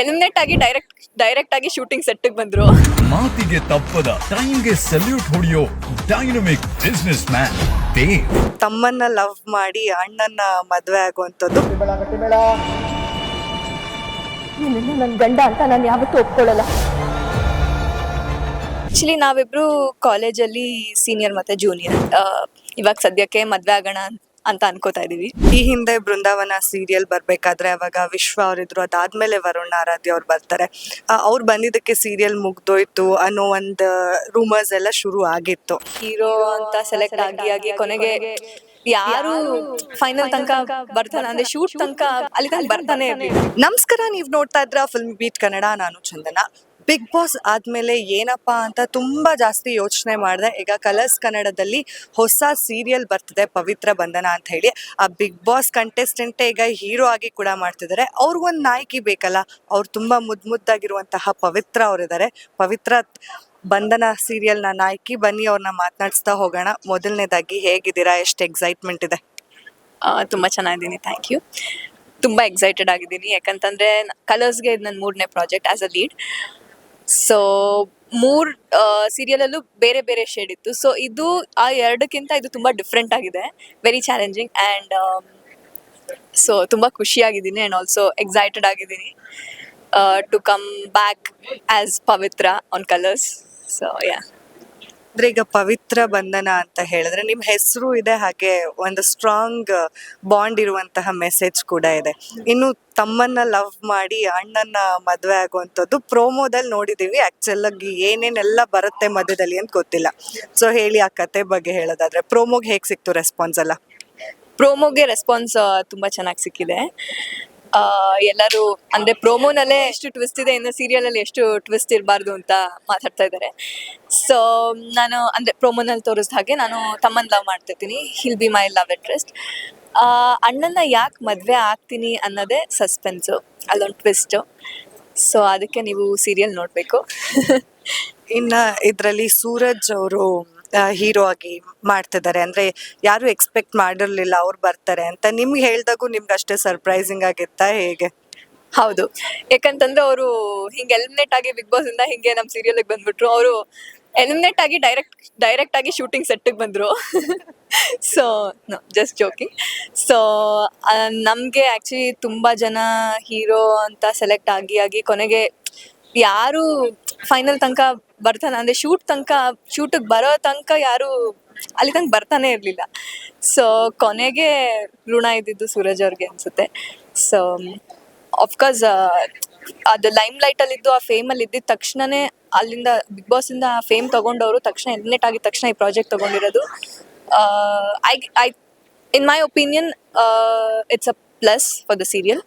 Eliminate ಆಗಿ direct direct ಆಗಿ shooting set ಬಂದ್ರು. ಮಾತಿಗೆ ತಪ್ಪದ ಟೈಮ್ಗೆ ಸಲ್ಯೂಟ್ ಹೊಡೆಯೋ ಡೈನಮಿಕ್ ಬಿಸ್ನೆಸ್ ಮ್ಯಾನ್ ದೇವ್. ತಮ್ಮನ್ನ ಲವ್ ಮಾಡಿ ಅಣ್ಣನ ಮದ್ವೆ ಆಗುವಂಥದ್ದು. ನನ್ ನನ್ನ ಗಂಡ ಅಂತ ನಾನು ಯಾವತ್ತೂ ಒಪ್ಕೊಳ್ಳಲ್ಲ ಆಕ್ಚುಲಿ ನಾವಿಬ್ರು ಕಾಲೇಜಲ್ಲಿ ಸೀನಿಯರ್ ಮತ್ತೆ ಜೂನಿಯರ್ ಇವಾಗ ಸದ್ಯಕ್ಕೆ ಮದ್ವೆ ಆಗೋಣ ಅಂತ ಅನ್ಕೋತಾ ಇದೀವಿ. ಈ ಹಿಂದೆ ಬೃಂದಾವನ ಸೀರಿಯಲ್ ಬರ್ಬೇಕಾದ್ರೆ ಅವಾಗ ವಿಶ್ವ ಅವರಿದ್ರು ಅದಾದ್ಮೇಲೆ ವರುಣ್ ಆರಾಧ್ಯ ಅವ್ರು ಬರ್ತಾರೆ. ಅವ್ರು ಬಂದಿದ್ದಕ್ಕೆ ಸೀರಿಯಲ್ ಮುಗ್ದೋಯ್ತು ಅನ್ನೋ ಒಂದು ರೂಮರ್ಸ್ ಎಲ್ಲ ಶುರು ಆಗಿತ್ತು. ಹೀರೋ ಅಂತ ಸೆಲೆಕ್ಟ್ ಆಗಿ ಆಗಿ ಕೊನೆಗೆ ಯಾರು ಫೈನಲ್ ತನಕ ಬರ್ತಾನೆ ಅಂದ್ರೆ ಶೂಟ್ ತನಕ ಅಲ್ಲಿ ತನಕ ಬರ್ತಾನೆ ನಮಸ್ಕಾರ ನೀವು ನೋಡ್ತಾ ಇದ್ರ ಫಿಲ್ಮ್ ಬೀಟ್ ಕನ್ನಡ ನಾನು ಚಂದನ. ಬಿಗ್ ಬಾಸ್ ಆದ್ಮೇಲೆ ಏನಪ್ಪಾ ಅಂತ ತುಂಬಾ ಜಾಸ್ತಿ ಯೋಚನೆ ಮಾಡಿದೆ. ಈಗ ಕಲರ್ಸ್ ಕನ್ನಡದಲ್ಲಿ ಹೊಸ ಸೀರಿಯಲ್ ಬರ್ತಿದೆ, ಪವಿತ್ರ ಬಂಧನ ಅಂತ ಹೇಳಿ. ಆ ಬಿಗ್ ಬಾಸ್ ಕಂಟೆಸ್ಟೆಂಟೇ ಈಗ ಹೀರೋ ಆಗಿ ಕೂಡ ಮಾಡ್ತಿದ್ದಾರೆ ಅವ್ರಿಗೊಂದು ನಾಯಕಿ ಬೇಕಲ್ಲ, ಅವ್ರು ತುಂಬಾ ಮುದ್ ಮುದ್ದಾಗಿರುವಂತಹ ಪವಿತ್ರ ಅವರಿದ್ದಾರೆ ಪವಿತ್ರ ಬಂಧನ ಸೀರಿಯಲ್ನ ನಾಯಕಿ ಬನ್ನಿ ಅವ್ರನ್ನ ಮಾತನಾಡಿಸ್ತಾ ಹೋಗೋಣ. ಮೊದಲನೇದಾಗಿ ಹೇಗಿದ್ದೀರಾ? ಎಷ್ಟು ಎಕ್ಸೈಟ್ಮೆಂಟ್ ಇದೆ? ತುಂಬ ತುಂಬಾ ಚೆನ್ನಾಗಿದ್ದೀನಿ. ಥ್ಯಾಂಕ್ ಯು ತುಂಬಾ ಎಕ್ಸೈಟೆಡ್ ಆಗಿದ್ದೀನಿ. ಯಾಕಂತಂದ್ರೆ ಕಲರ್ಸ್ಗೆ ಇದು ನನ್ನ ಮೂರನೇ project as a lead so ಮೂರ್ ಸೀರಿಯಲಲ್ಲೂ ಬೇರೆ ಬೇರೆ ಶೇಡ್ ಇತ್ತು. ಸೊ ಇದು ಆ ಎರಡಕ್ಕಿಂತ ಇದು ತುಂಬಾ ಡಿಫ್ರೆಂಟ್ ಆಗಿದೆ. ವೆರಿ ಚಾಲೆಂಜಿಂಗ್ ಅಂಡ್ ಸೊ ತುಂಬಾ ಖುಷಿಯಾಗಿದ್ದೀನಿ ಅಂಡ್ ಆಲ್ಸೋ ಎಕ್ಸೈಟೆಡ್ ಆಗಿದ್ದೀನಿ. To come back as Pavithra on Colors so yeah ಅಂದ್ರೆ ಈಗ ಪವಿತ್ರ ಬಂಧನ ಅಂತ ಹೇಳಿದ್ರೆ ನಿಮ್ ಹೆಸರು ಇದೆ ಹಾಗೆ ಒಂದು ಸ್ಟ್ರಾಂಗ್ ಬಾಂಡ್ ಇರುವಂತಹ ಮೆಸೇಜ್ ಕೂಡ ಇದೆ. ಇನ್ನು ತಮ್ಮನ್ನ ಲವ್ ಮಾಡಿ ಅಣ್ಣನ ಮದುವೆ ಆಗುವಂಥದ್ದು ಪ್ರೋಮೋದಲ್ಲಿ ನೋಡಿದೀವಿ. ಆಕ್ಚುಲ್ ಆಗಿ ಏನೇನೆಲ್ಲ ಬರುತ್ತೆ ಮಧ್ಯದಲ್ಲಿ ಅಂತ ಗೊತ್ತಿಲ್ಲ. ಸೊ ಹೇಳಿ ಆ ಕತೆ ಬಗ್ಗೆ ಹೇಳೋದಾದ್ರೆ ಪ್ರೋಮೋಗೆ ಹೇಗ್ ಸಿಕ್ತು ರೆಸ್ಪಾನ್ಸ್ ಎಲ್ಲ? ಪ್ರೋಮೋಗೆ ರೆಸ್ಪಾನ್ಸ್ ತುಂಬಾ ಚೆನ್ನಾಗಿ ಸಿಕ್ಕಿದೆ. ಎಲ್ಲರೂ ಅಂದ್ರೆ ಪ್ರೋಮೋನಲ್ಲೇ ಎಷ್ಟು ಟ್ವಿಸ್ಟ್ ಇದೆ, ಇನ್ನು ಸೀರಿಯಲ್ ಅಲ್ಲಿ ಎಷ್ಟು ಟ್ವಿಸ್ಟ್ ಇರಬಾರ್ದು ಅಂತ ಮಾತಾಡ್ತಾ ಇದ್ದಾರೆ. ಸೊ ನಾನು ಅಂದ್ರೆ ಪ್ರೋಮೋನಲ್ಲಿ ತೋರಿಸಿದ ಹಾಗೆ ನಾನು ತಮ್ಮನ್ ಲವ್ ಮಾಡ್ತಿರ್ತೀನಿ. He'll be my love interest ಅಣ್ಣನ ಯಾಕೆ ಮದ್ವೆ ಆಗ್ತೀನಿ ಅನ್ನೋದೇ ಸಸ್ಪೆನ್ಸು ಅಲ್ಲೊಂದು ಟ್ವಿಸ್ಟ್ ಸೊ ಅದಕ್ಕೆ ನೀವು ಸೀರಿಯಲ್ ನೋಡಬೇಕು. ಇನ್ನ ಇದರಲ್ಲಿ ಸೂರಜ್ ಅವರು ಹೀರೋ ಆಗಿ ಮಾಡ್ತಿದ್ದಾರೆ. ಅಂದ್ರೆ ಯಾರು ಎಕ್ಸ್ಪೆಕ್ಟ್ ಮಾಡಿರ್ಲಿಲ್ಲ ಅವ್ರು ಬರ್ತಾರೆ ಅಂತ. ನಿಮ್ಗೆ ಹೇಳ್ದಾಗೂ ನಿಮ್ಗೆ ಅಷ್ಟೇ ಸರ್ಪ್ರೈಸಿಂಗ್ ಆಗಿತ್ತಾ ಹೇಗೆ? ಹೌದು. ಯಾಕಂತಂದ್ರೆ ಅವರು ಹಿಂಗೆ ಎಲಿಮಿನೇಟ್ ಆಗಿ ಬಿಗ್ ಬಾಸ್ ಇಂದ ಹಿಂಗೆ ನಮ್ಮ ಸೀರಿಯಲ್ ಬಂದ್ಬಿಟ್ರು. ಅವರು ಎಲಿಮಿನೇಟ್ ಆಗಿ ಡೈರೆಕ್ಟ್ ಡೈರೆಕ್ಟ್ ಆಗಿ ಶೂಟಿಂಗ್ ಸೆಟ್ಟಿಗೆ ಬಂದ್ರು. ಸೊ ಜಸ್ಟ್ ಜೋಕಿಂಗ್ ಸೊ ನಮಗೆ ಆ್ಯಕ್ಚುಲಿ ತುಂಬ ಜನ ಹೀರೋ ಅಂತ ಸೆಲೆಕ್ಟ್ ಆಗಿ ಆಗಿ ಕೊನೆಗೆ ಯಾರು ಫೈನಲ್ ತನಕ ಬರ್ತಾನೆ, ಅಂದರೆ ಶೂಟ್ ತನಕ ಶೂಟಿಗೆ ಬರೋ ತನಕ ಯಾರು ಅಲ್ಲಿ ತನಕ ಬರ್ತಾನೆ ಇರಲಿಲ್ಲ. ಸೊ ಕೊನೆಗೆ ಋಣ ಇದ್ದಿದ್ದು ಸೂರಜ್ ಅವ್ರಿಗೆ ಅನಿಸುತ್ತೆ. ಸೊ ಅಫ್ಕೋರ್ಸ್ ಅದು ಲೈಮ್ ಲೈಟಲ್ಲಿ ಇದ್ದು ಆ ಫೇಮಲ್ಲಿ ಇದ್ದಿದ್ದ ತಕ್ಷಣನೇ ಅಲ್ಲಿಂದ ಬಿಗ್ ಬಾಸಿಂದ ಆ ಫೇಮ್ ತಗೊಂಡವರು ತಕ್ಷಣ ಎಲಿಮಿನೇಟ್ ಆಗಿದ ತಕ್ಷಣ ಈ ಪ್ರಾಜೆಕ್ಟ್ ತಗೊಂಡಿರೋದು. I I in my opinion it's a plus for the serial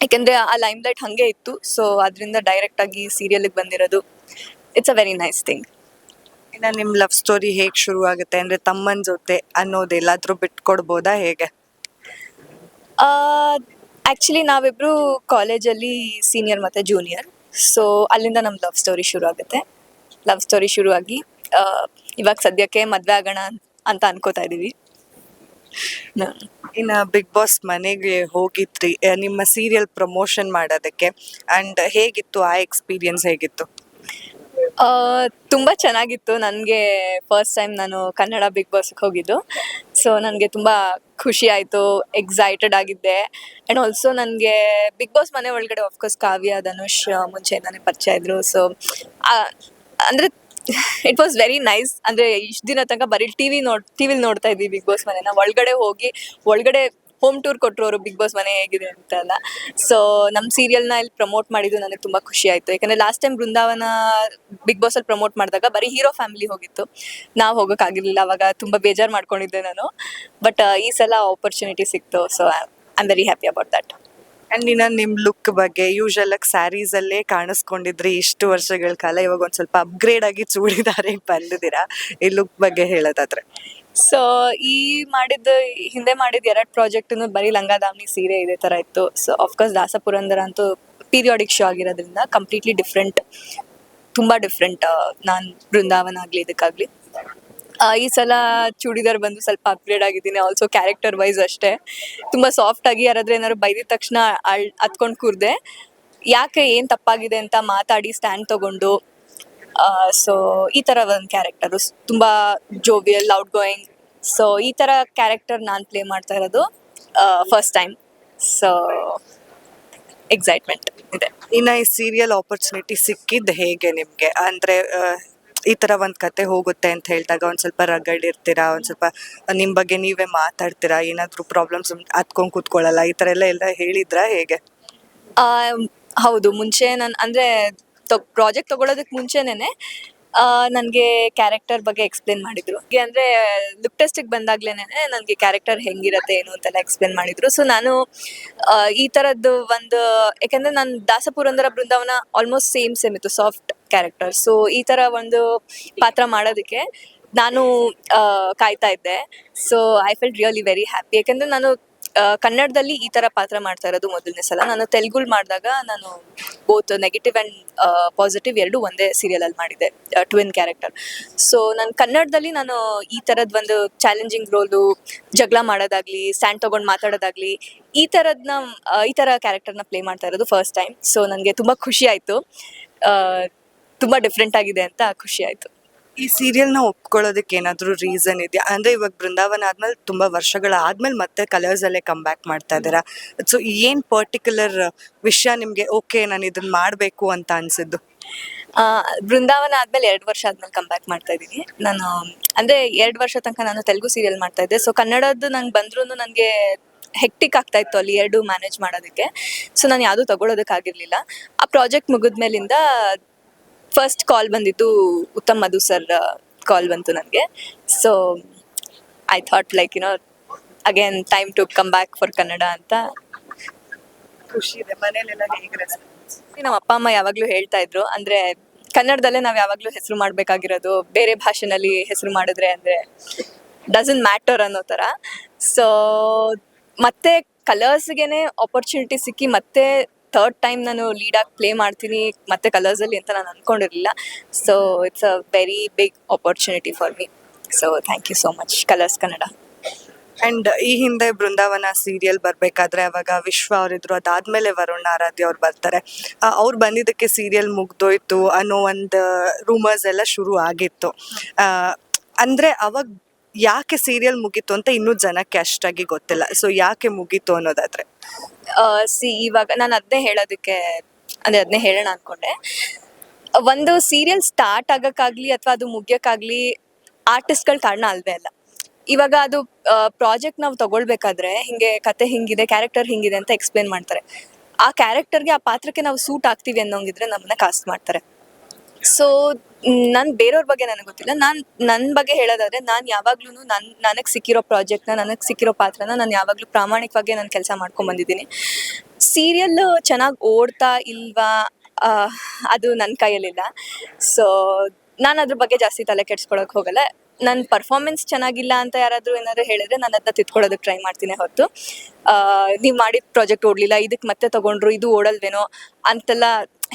ಯಾಕೆಂದರೆ ಆ ಲೈಮ್ ಲೈಟ್ ಹಂಗೆ ಇತ್ತು. ಸೊ ಅದರಿಂದ ಡೈರೆಕ್ಟ್ ಆಗಿ ಸೀರಿಯಲ್ಗೆ ಬಂದಿರೋದು. It's a very nice thing ಇನ್ನ ನಿಮ್ಮ ಲವ್ ಸ್ಟೋರಿ ಹೇಗೆ ಶುರು ಆಗುತ್ತೆ? ಅಂದ್ರೆ ತಮ್ಮನ್ ಜೊತೆ ಅನ್ನೋದು ಎಲ್ಲಾದ್ರೂ ಬಿಟ್ಕೊಡ್ಬೋದಾ ಹೇಗೆ? ಆ್ಯಕ್ಚುಲಿ ನಾವಿಬ್ರು ಕಾಲೇಜಲ್ಲಿ ಸೀನಿಯರ್ ಮತ್ತು ಜೂನಿಯರ್ ಸೊ ಅಲ್ಲಿಂದ ನಮ್ಮ ಲವ್ ಸ್ಟೋರಿ ಶುರು ಆಗುತ್ತೆ. ಲವ್ ಸ್ಟೋರಿ ಶುರುವಾಗಿ ಇವಾಗ ಸದ್ಯಕ್ಕೆ ಮದುವೆ ಆಗೋಣ ಅಂತ ಅನ್ಕೋತಾ ಇದ್ದೀವಿ ಇನ್ನ ಬಿಗ್ ಬಾಸ್ ಮನೆಗೆ ಹೋಗಿದ್ರಿ ನಿಮ್ಮ ಸೀರಿಯಲ್ ಪ್ರಮೋಷನ್ ಮಾಡೋದಕ್ಕೆ ಅಂಡ್ ಹೇಗಿತ್ತು ಆ ಎಕ್ಸ್ಪೀರಿಯನ್ಸ್ ಹೇಗಿತ್ತು? ತುಂಬಾ ಚೆನ್ನಾಗಿತ್ತು. ನನಗೆ ಫಸ್ಟ್ ಟೈಮ್ ನಾನು ಕನ್ನಡ ಬಿಗ್ ಬಾಸ್ಗೆ ಹೋಗಿದ್ದು. ಸೊ ನನಗೆ ತುಂಬ ಖುಷಿ ಆಯಿತು ಎಕ್ಸೈಟೆಡ್ ಆಗಿದ್ದೆ. ಆ್ಯಂಡ್ ಆಲ್ಸೋ ನನಗೆ ಬಿಗ್ ಬಾಸ್ ಮನೆ ಒಳಗಡೆ ಆಫ್ಕೋರ್ಸ್ ಕಾವ್ಯ, ಧನುಷ್ ಮುಂಚೆಯಿಂದಾನೆ ಪರಿಚಯ ಇದ್ರು. ಸೊ ಅಂದರೆ ಇಟ್ ವಾಸ್ ವೆರಿ ನೈಸ್ ಅಂದ್ರೆ ಇಷ್ಟು ದಿನ ತನಕ ಬರೀ ಟಿವಿ ನೋಡ್ ಟಿವಿಲಿ ನೋಡ್ತಾ ಇದ್ವಿ ಬಿಗ್ ಬಾಸ್ ಮನೆನ. ಒಳಗಡೆ ಹೋಗಿ, ಒಳಗಡೆ ಹೋಮ್ ಟೂರ್ ಕೊಟ್ಟರು ಅವರು ಬಿಗ್ ಬಾಸ್ ಮನೆ ಹೇಗಿದೆ ಅಂತ ಎಲ್ಲ ಸೊ ನಮ್ಮ ಸೀರಿಯಲ್ನ ಇಲ್ಲಿ ಪ್ರಮೋಟ್ ಮಾಡಿದ್ದು ನನಗೆ ತುಂಬ ಖುಷಿ ಆಯಿತು. ಯಾಕಂದ್ರೆ ಲಾಸ್ಟ್ ಟೈಮ್ ಬೃಂದಾವನ ಬಿಗ್ ಬಾಸಲ್ಲಿ ಪ್ರಮೋಟ್ ಮಾಡಿದಾಗ ಬರೀ ಹೀರೋ ಫ್ಯಾಮಿಲಿ ಹೋಗಿತ್ತು. ನಾವು ಹೋಗೋಕ್ಕಾಗಿರ್ಲಿಲ್ಲ ಅವಾಗ ತುಂಬ ಬೇಜಾರು ಮಾಡ್ಕೊಂಡಿದ್ದೆ ನಾನು. ಬಟ್ ಈ ಸಲ ಆಪರ್ಚುನಿಟಿ ಸಿಕ್ತು. So I am very happy about that and ಇನ್ನ ನಿಮ್ ಲುಕ್ ಬಗ್ಗೆ ಯೂಶಲ್ ಆಗಿ ಸ್ಯಾರೀಸ್ ಅಲ್ಲೇ ಕಾಣಿಸ್ಕೊಂಡಿದ್ರಿ ಇಷ್ಟು ವರ್ಷಗಳ ಕಾಲ, ಇವಾಗ ಒಂದ್ ಸ್ವಲ್ಪ ಅಪ್ಗ್ರೇಡ್ ಆಗಿ ಚೂಡಿದಾರೆ ಬಂದಿದ್ದೀರಾ ಈ ಲುಕ್ ಬಗ್ಗೆ ಹೇಳೋದಾದ್ರೆ. ಸೊ ಈ ಮಾಡಿದ ಹಿಂದೆ ಮಾಡಿದ ಎರಡು ಪ್ರಾಜೆಕ್ಟ್ ಬರೀ ಲಂಗಾದಾವಣಿ ಸೀರೆ ಇದೇ ತರ ಇತ್ತು. ಸೊ ಅಫ್ಕೋರ್ಸ್ ದಾಸಪುರಂದರ ಅಂತೂ ಪೀರಿಯಾಡಿಕ್ ಶೋ ಆಗಿರೋದ್ರಿಂದ ಕಂಪ್ಲೀಟ್ಲಿ ಡಿಫ್ರೆಂಟ್ ತುಂಬಾ ಡಿಫ್ರೆಂಟ್ ನಾನು ಬೃಂದಾವನ ಆಗ್ಲಿ ಇದಕ್ಕಾಗಲಿ. ಈ ಸಲ ಚೂಡಿದಾರ್ ಬಂದು ಸ್ವಲ್ಪ ಅಪ್ಗ್ರೇಡ್ ಆಗಿದ್ದೀನಿ ಆಲ್ಸೋ ಕ್ಯಾರೆಕ್ಟರ್ ವೈಸ್ ಅಷ್ಟೇ. ತುಂಬ ಸಾಫ್ಟ್ ಆಗಿ ಯಾರಾದ್ರೂ ಏನಾದ್ರು ಬೈದಿದ ತಕ್ಷಣ ಅಳ್ ಹತ್ಕೊಂಡು ಕೂರ್ದೆ. ಯಾಕೆ ಏನು ತಪ್ಪಾಗಿದೆ ಅಂತ ಮಾತಾಡಿ ಸ್ಟ್ಯಾಂಡ್ ತಗೊಂಡು ಸೊ ಈ ತರ ಒಂದು ಕ್ಯಾರೆಕ್ಟರ್ ತುಂಬಾ ಜೋವಿಯಲ್ ಔಟ್ ಗೋಯಿಂಗ್ ಸೊ ಈ ತರ ಕ್ಯಾರೆಕ್ಟರ್ ನಾನು ಪ್ಲೇ ಮಾಡ್ತಾ ಇರೋದು ಫಸ್ಟ್ ಟೈಮ್ ಸೊ ಎಕ್ಸೈಟ್ಮೆಂಟ್ ಇದೆ. ಇನ್ನ ಈ ಸೀರಿಯಲ್ ಆಪರ್ಚುನಿಟಿ ಸಿಕ್ಕಿದ್ದು ಹೇಗೆ ನಿಮ್ಗೆ? ಅಂದ್ರೆ ಈ ತರ ಒಂದ್ ಕತೆ ಹೋಗುತ್ತೆ ಅಂತ ಹೇಳಿದಾಗ ಒಂದ್ ಸ್ವಲ್ಪ ರಗಡ್ ಇರ್ತೀರಾ ಒಂದ್ ಸ್ವಲ್ಪ ನಿಮ್ ಬಗ್ಗೆ ನೀವೇ ಮಾತಾಡ್ತೀರಾ, ಏನಾದ್ರು ಪ್ರಾಬ್ಲಮ್ಸ್ ಹತ್ಕೊಂಡ್ ಕೂತ್ಕೊಳ್ಳಲ್ಲ, ಈ ತರ ಎಲ್ಲ ಎಲ್ಲ ಹೇಳಿದ್ರಾ ಹೇಗೆ? ಹೌದು, ಮುಂಚೆ ನಾನು, ಅಂದರೆ ಪ್ರಾಜೆಕ್ಟ್ ತಗೊಳ್ಳೋದಕ್ಕೆ ಮುಂಚೆನೇ ನನಗೆ ಕ್ಯಾರೆಕ್ಟರ್ ಬಗ್ಗೆ ಎಕ್ಸ್ಪ್ಲೇನ್ ಮಾಡಿದ್ರು. ಅಂದ್ರೆ ಲುಕ್ ಟೆಸ್ಟಿಗೆ ಬಂದಾಗ್ಲೇನೆ ನನಗೆ ಕ್ಯಾರೆಕ್ಟರ್ ಹೆಂಗಿರತ್ತೆ ಏನು ಅಂತೆಲ್ಲ ಎಕ್ಸ್ಪ್ಲೇನ್ ಮಾಡಿದ್ರು. ಸೊ ನಾನು ಈ ಥರದ್ದು ಒಂದು ಯಾಕಂದ್ರೆ ನಾನು Dasapurandara Brindavana almost same same ಇತ್ತು ಸಾಫ್ಟ್ ಕ್ಯಾರೆಕ್ಟರ್ ಸೊ ಈ ತರ ಒಂದು ಪಾತ್ರ ಮಾಡೋದಕ್ಕೆ ನಾನು ಕಾಯ್ತಾ ಇದ್ದೆ. So I felt really very happy ಯಾಕೆಂದ್ರೆ ನಾನು ಕನ್ನಡದಲ್ಲಿ ಈ ತರ ಪಾತ್ರ ಮಾಡ್ತಾ ಇರೋದು ಮೊದಲನೇ ಸಲ. ನಾನು ತೆಲುಗುಲ್ ಮಾಡಿದಾಗ ನಾನು ಬೋತ್ ನೆಗೆಟಿವ್ ಅಂಡ್ ಪಾಸಿಟಿವ್ ಎರಡು ಒಂದೇ ಸೀರಿಯಲ್ ಅಲ್ಲಿ ಮಾಡಿದೆ ಟ್ವಿನ್ ಕ್ಯಾರೆಕ್ಟರ್ ಸೊ ನಾನು ಕನ್ನಡದಲ್ಲಿ ನಾನು ಈ ಥರದ್ ಒಂದು ಚಾಲೆಂಜಿಂಗ್ ರೋಲು ಜಗಳ ಮಾಡೋದಾಗ್ಲಿ ಸ್ಟ್ಯಾಂಡ್ ತಗೊಂಡು ಮಾತಾಡೋದಾಗ್ಲಿ ಈ ಥರದ್ನ ಆ, ಈ ಥರ ಕ್ಯಾರೆಕ್ಟರ್ನ ಪ್ಲೇ ಮಾಡ್ತಾ ಇರೋದು ಫಸ್ಟ್ ಟೈಮ್ ಸೊ ನನಗೆ ತುಂಬಾ ಖುಷಿ ಆಯಿತು. ತುಂಬ ಡಿಫ್ರೆಂಟ್ ಆಗಿದೆ ಅಂತ ಖುಷಿ ಆಯ್ತು. ಈ ಸೀರಿಯಲ್ನ ಒಪ್ಕೊಳ್ಳೋದಕ್ಕೆ ಏನಾದ್ರು ರೀಸನ್ ಇದೆಯಾ? ಅಂದ್ರೆ ಇವಾಗ ಬೃಂದಾವನ ಆದ್ಮೇಲೆ ತುಂಬಾ ವರ್ಷಗಳಾದ್ಮೇಲೆ ಮತ್ತೆ ಕಲರ್ಸ್ ಅಲ್ಲೇ ಕಮ್ ಬ್ಯಾಕ್ ಮಾಡ್ತಾ ಇದ್ದೀರಾ? ಸೊ ಏನ್ ಪರ್ಟಿಕ್ಯುಲರ್ ವಿಷಯ ನಿಮ್ಗೆ ಓಕೆ ನಾನು ಇದನ್ನ ಮಾಡ್ಬೇಕು ಅಂತ ಅನ್ಸಿದ್ದು? ಬೃಂದಾವನ ಆದ್ಮೇಲೆ ಎರಡು ವರ್ಷ ಆದ್ಮೇಲೆ ಕಮ್ ಬ್ಯಾಕ್ ಮಾಡ್ತಾ ಇದ್ದೀನಿ. ನಾನು ಅಂದ್ರೆ ಎರಡು ವರ್ಷ ತನಕ ನಾನು ತೆಲುಗು ಸೀರಿಯಲ್ ಮಾಡ್ತಾ ಇದ್ದೆ. ಸೊ ಕನ್ನಡದ್ದು ನಂಗೆ ಬಂದ್ರೂ ನನಗೆ ಹೆಕ್ಟಿಕ್ ಆಗ್ತಾ ಇತ್ತು ಅಲ್ಲಿ ಎರಡು ಮ್ಯಾನೇಜ್ ಮಾಡೋದಕ್ಕೆ. ಸೊ ನಾನು ಯಾವುದೂ ತಗೊಳ್ಳೋದಕ್ಕಾಗಿರ್ಲಿಲ್ಲ ಆ ಪ್ರಾಜೆಕ್ಟ್ ಮುಗಿದ್ಮೇಲಿಂದ ಫಸ್ಟ್ ಕಾಲ್ ಬಂದಿತ್ತು ಉತ್ತಮ್ ಮಧು ಸರ್ ಕಾಲ್ ಬಂತು ನನಗೆ. So I thought like you know again time to come back for Kannada ಅಂತ. ಖುಷಿ ಇದೆ ಮನೇಲೆಲ್ಲ ನಮ್ಮ ಅಪ್ಪ ಅಮ್ಮ ಯಾವಾಗಲೂ ಹೇಳ್ತಾ ಇದ್ರು ಅಂದ್ರೆ ಕನ್ನಡದಲ್ಲೇ ನಾವು ಯಾವಾಗಲೂ ಹೆಸರು ಮಾಡಬೇಕಾಗಿರೋದು ಬೇರೆ ಭಾಷೆನಲ್ಲಿ ಹೆಸರು ಮಾಡಿದ್ರೆ ಅಂದ್ರೆ ಡಸನ್ ಮ್ಯಾಟರ್ ಅನ್ನೋ ತರ ಸೊ ಮತ್ತೆ ಕಲರ್ಸ್ಗೆನೆ ಆಪರ್ಚುನಿಟಿ ಸಿಕ್ಕಿ ಮತ್ತೆ ಥರ್ಡ್ ಟೈಮ್ ನಾನು ಲೀಡ್ ಆಗಿ ಪ್ಲೇ ಮಾಡ್ತೀನಿ, ಮತ್ತೆ ಕಲರ್ಸ್ ಅಲ್ಲಿ ಅಂತ ನಾನು ಅನ್ಕೊಂಡಿರ್ಲಿಲ್ಲ. So it's a very big opportunity for me so thank you so much Colors Kannada and ಈ ಹಿಂದೆ ಬೃಂದಾವನ ಸೀರಿಯಲ್ ಬರ್ಬೇಕಾದ್ರೆ ಅವಾಗ ವಿಶ್ವ ಅವರಿದ್ರು, ಅದಾದ್ಮೇಲೆ ವರುಣ್ ಆರಾಧ್ಯ ಅವ್ರು ಬರ್ತಾರೆ. ಅವ್ರು ಬಂದಿದ್ದಕ್ಕೆ ಸೀರಿಯಲ್ ಮುಗ್ದೋಯ್ತು ಅನ್ನೋ ಒಂದು ರೂಮರ್ಸ್ ಎಲ್ಲ ಶುರು ಆಗಿತ್ತು. ಅಂದ್ರೆ ಅವಾಗ ಯಾಕೆ ಸೀರಿಯಲ್ ಮುಗೀತು ಅಂತ ಇನ್ನೂ ಜನಕ್ಕೆ ಅಷ್ಟಾಗಿ ಗೊತ್ತಿಲ್ಲ. ಸೊ ಯಾಕೆ ಮುಗೀತು ಅನ್ನೋದಾದ್ರೆ ಸಿ ಇವಾಗ ನಾನು ಅದನ್ನೇ ಹೇಳೋದಕ್ಕೆ, ಅಂದ್ರೆ ಅದನ್ನೇ ಹೇಳೋಣ ಅನ್ಕೊಂಡೆ. ಒಂದು ಸೀರಿಯಲ್ ಸ್ಟಾರ್ಟ್ ಆಗಕ್ಕಾಗ್ಲಿ ಅಥವಾ ಅದು ಮುಗಿಯಕ್ಕಾಗ್ಲಿ ಆರ್ಟಿಸ್ಟ್ಗಳ ಕಾರಣ ಅಲ್ವೇ ಅಲ್ಲ. ಇವಾಗ ಅದು ಪ್ರಾಜೆಕ್ಟ್ ನಾವು ತಗೊಳ್ಬೇಕಾದ್ರೆ ಹಿಂಗೆ ಕತೆ ಹಿಂಗಿದೆ ಕ್ಯಾರೆಕ್ಟರ್ ಹಿಂಗಿದೆ ಅಂತ ಎಕ್ಸ್ಪ್ಲೇನ್ ಮಾಡ್ತಾರೆ. ಆ ಕ್ಯಾರೆಕ್ಟರ್ಗೆ ಆ ಪಾತ್ರಕ್ಕೆ ನಾವು ಸೂಟ್ ಆಗ್ತೀವಿ ಅನ್ನೋಂಗಿದ್ರೆ ನಮ್ಮನ್ನ ಕಾಸ್ಟ್ ಮಾಡ್ತಾರೆ. ಸೊ ನಾನು ಬೇರೆಯವ್ರ ಬಗ್ಗೆ ನನಗೆ ಗೊತ್ತಿಲ್ಲ. ನಾನು ನನ್ನ ಬಗ್ಗೆ ಹೇಳೋದಾದ್ರೆ ನಾನು ಯಾವಾಗ್ಲೂ ನನ್, ನನಗೆ ಸಿಕ್ಕಿರೋ ಪ್ರಾಜೆಕ್ಟ್ನ ನನಗೆ ಸಿಕ್ಕಿರೋ ಪಾತ್ರನ ನಾನು ಯಾವಾಗಲೂ ಪ್ರಾಮಾಣಿಕವಾಗಿ ನಾನು ಕೆಲಸ ಮಾಡ್ಕೊಂಡ್ ಬಂದಿದ್ದೀನಿ. ಸೀರಿಯಲ್ ಚೆನ್ನಾಗಿ ಓಡ್ತಾ ಇಲ್ವಾ? ಅದು ನನ್ನ ಕೈಯಲ್ಲಿಲ್ಲ. ಸೊ ನಾನು ಅದ್ರ ಬಗ್ಗೆ ಜಾಸ್ತಿ ತಲೆ ಕೆಡ್ಸ್ಕೊಳಕ್ ಹೋಗಲ್ಲ. ನನ್ನ ಪರ್ಫಾರ್ಮೆನ್ಸ್ ಚೆನ್ನಾಗಿಲ್ಲ ಅಂತ ಯಾರಾದರೂ ಏನಾದ್ರು ಹೇಳಿದ್ರೆ ನಾನು ಅದನ್ನ ತಿದ್ಕೊಳ್ಳೋದಕ್ಕೆ ಟ್ರೈ ಮಾಡ್ತೀನಿ ಹೊರತು. ನೀವು ಮಾಡಿದ ಪ್ರಾಜೆಕ್ಟ್ ಓಡಲಿಲ್ಲ ಇದಕ್ಕೆ ಮತ್ತೆ ತಗೊಂಡ್ರು, ಇದು ಓಡಲ್ವೇನೋ ಅಂತೆಲ್ಲ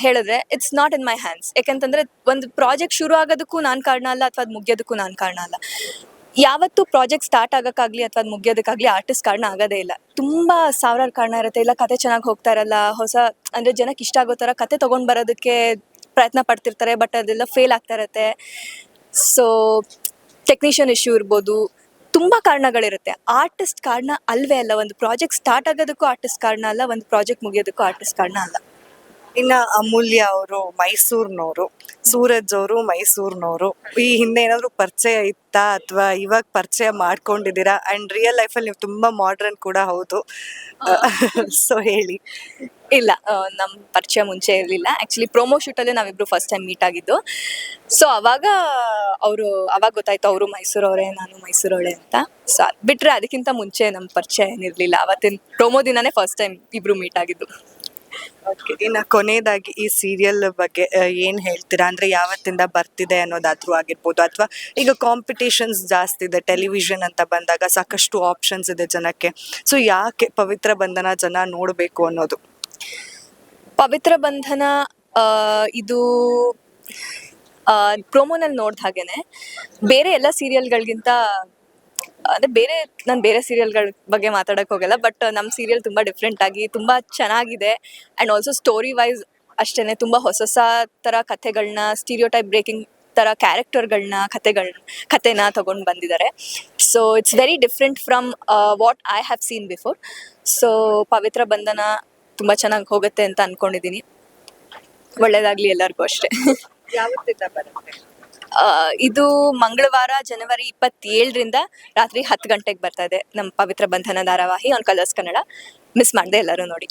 ಹೇಳಿದ್ರೆ it's not in my hands ಯಾಕಂತಂದ್ರೆ ಒಂದು ಪ್ರಾಜೆಕ್ಟ್ ಶುರು ಆಗೋದಕ್ಕೂ ನಾನು ಕಾರಣ ಅಲ್ಲ, ಅಥವಾ ಅದು ಮುಗಿಯೋದಕ್ಕೂ ನಾನು ಕಾರಣ ಅಲ್ಲ. ಯಾವತ್ತೂ ಪ್ರಾಜೆಕ್ಟ್ ಸ್ಟಾರ್ಟ್ ಆಗಕ್ಕಾಗ್ಲಿ, ಅಥವಾ ಅದು ಮುಗಿಯೋದಕ್ಕಾಗಲಿ ಆರ್ಟಿಸ್ಟ್ ಕಾರಣ ಆಗೋದೇ ಇಲ್ಲ. ತುಂಬಾ ಸಾವಿರಾರು ಕಾರಣ ಇರುತ್ತೆ. ಇಲ್ಲ, ಕತೆ ಚೆನ್ನಾಗಿ ಹೋಗ್ತಾ ಇರಲ್ಲ, ಹೊಸ, ಅಂದ್ರೆ ಜನಕ್ಕೆ ಇಷ್ಟ ಆಗೋ ಥರ ಕತೆ ತಗೊಂಡ್ ಬರೋದಕ್ಕೆ ಪ್ರಯತ್ನ ಪಡ್ತಿರ್ತಾರೆ ಬಟ್ ಅದೆಲ್ಲ ಫೇಲ್ ಆಗ್ತಾ ಇರತ್ತೆ. ಸೊ ಟೆಕ್ನಿಷಿಯನ್ ಇಶ್ಯೂ ಇರ್ಬೋದು. ತುಂಬಾ ಕಾರಣಗಳಿರುತ್ತೆ. ಆರ್ಟಿಸ್ಟ್ ಕಾರಣ ಅಲ್ವೇ ಅಲ್ಲ. ಒಂದು ಪ್ರಾಜೆಕ್ಟ್ ಸ್ಟಾರ್ಟ್ ಆಗೋದಕ್ಕೂ ಆರ್ಟಿಸ್ಟ್ ಕಾರಣ ಅಲ್ಲ, ಒಂದು ಪ್ರಾಜೆಕ್ಟ್ ಮುಗಿಯೋದಕ್ಕೂ ಆರ್ಟಿಸ್ಟ್ ಕಾರಣ ಅಲ್ಲ. ಇನ್ನ ಅಮೂಲ್ಯ ಅವರು ಮೈಸೂರ್ನವರು ಸೂರಜ್ ಅವರು ಮೈಸೂರ್ನವರು. ಈ ಹಿಂದೆ ಏನಾದ್ರು ಪರಿಚಯ ಇತ್ತಾ ಅಥವಾ ಇವಾಗ ಪರಿಚಯ ಮಾಡ್ಕೊಂಡಿದ್ದೀರಾ? ಅಂಡ್ ರಿಯಲ್ ಲೈಫಲ್ಲಿ ನೀವು ತುಂಬಾ ಮಾಡ್ರನ್ ಕೂಡ ಹೌದು. ಸೊ ಹೇಳಿ. ಇಲ್ಲ ನಮ್ಮ ಪರಿಚಯ ಮುಂಚೆ ಇರಲಿಲ್ಲ. ಆ್ಯಕ್ಚುಲಿ ಪ್ರೊಮೋ ಶೂಟಲ್ಲೇ ನಾವಿಬ್ರು ಫಸ್ಟ್ ಟೈಮ್ ಮೀಟ್ ಆಗಿದ್ದು. ಸೊ ಅವಾಗ ಅವರು ಅವಾಗ ಗೊತ್ತಾಯ್ತು ಅವರು ಮೈಸೂರವರೇ ನಾನು ಮೈಸೂರವಳೆ ಅಂತ. ಸೊ ಅದು ಬಿಟ್ಟರೆ ಅದಕ್ಕಿಂತ ಮುಂಚೆ ನಮ್ಮ ಪರಿಚಯ ಏನಿರಲಿಲ್ಲ. ಅವತ್ತಿನ ಪ್ರೊಮೋ ದಿನನೇ ಫಸ್ಟ್ ಟೈಮ್ ಇಬ್ರು ಮೀಟ್ ಆಗಿದ್ದು. ಇನ್ನ ಕೊನೆಯದಾಗಿ ಈ ಸೀರಿಯಲ್ ಬಗ್ಗೆ ಏನ್ ಹೇಳ್ತೀರಾ? ಅಂದ್ರೆ ಯಾವತ್ತಿಂದ ಬರ್ತಿದೆ ಅನ್ನೋದಾದ್ರೂ ಆಗಿರ್ಬೋದು, ಅಥವಾ ಈಗ ಕಾಂಪಿಟೇಷನ್ಸ್ ಜಾಸ್ತಿ ಇದೆ ಟೆಲಿವಿಷನ್ ಅಂತ ಬಂದಾಗ ಸಾಕಷ್ಟು ಆಪ್ಷನ್ಸ್ ಇದೆ ಜನಕ್ಕೆ. ಸೊ ಯಾಕೆ ಪವಿತ್ರ ಬಂಧನ ಜನ ನೋಡ್ಬೇಕು ಅನ್ನೋದು? ಪವಿತ್ರ ಬಂಧನ ಇದು ಪ್ರೋಮೋನಲ್ಲಿ ನೋಡ್ದ ಹಾಗೇನೆ, ಬೇರೆ ಎಲ್ಲ ಸೀರಿಯಲ್ಗಳಿಗಿಂತ ಅಂದರೆ ಬೇರೆ, ನಾನು ಬೇರೆ ಸೀರಿಯಲ್ಗಳ ಬಗ್ಗೆ ಮಾತಾಡಕ್ ಹೋಗಲ್ಲ ಬಟ್ ನಮ್ಮ ಸೀರಿಯಲ್ ತುಂಬಾ ಡಿಫ್ರೆಂಟ್ ಆಗಿ ತುಂಬಾ ಚೆನ್ನಾಗಿದೆ. ಅಂಡ್ ಆಲ್ಸೋ ಸ್ಟೋರಿ ವೈಸ್ ಅಷ್ಟೇನೆ, ತುಂಬಾ ಹೊಸ ಹೊಸ ತರ ಕಥೆಗಳನ್ನ ಸ್ಟೀರಿಯೋ ಟೈಪ್ ಬ್ರೇಕಿಂಗ್ ಥರ ಕ್ಯಾರೆಕ್ಟರ್ಗಳನ್ನ ಕಥೆಗಳ, ಕಥೆನ ತಗೊಂಡು ಬಂದಿದ್ದಾರೆ. So it's very different from what I have seen before so Pavithra Bandhana ತುಂಬ ಚೆನ್ನಾಗಿ ಹೋಗುತ್ತೆ ಅಂತ ಅನ್ಕೊಂಡಿದ್ದೀನಿ ಒಳ್ಳೇದಾಗ್ಲಿ ಎಲ್ಲರಿಗೂ ಅಷ್ಟೇ. ಯಾವತ್ತಿಂದ ಬರುತ್ತೆ? ಇದು ಮಂಗಳವಾರ ಜನವರಿ ಇಪ್ಪತ್ತೇಳರಿಂದ ರಾತ್ರಿ ಹತ್ತು ಗಂಟೆಗೆ ಬರ್ತಾ ಇದೆ. ನಮ್ಮ ಪವಿತ್ರ ಬಂಧನ ಧಾರಾವಾಹಿ ಆನ್ ಕಲರ್ಸ್ ಕನ್ನಡ ಮಿಸ್ ಮಾಡದೆ ಎಲ್ಲರೂ ನೋಡಿ.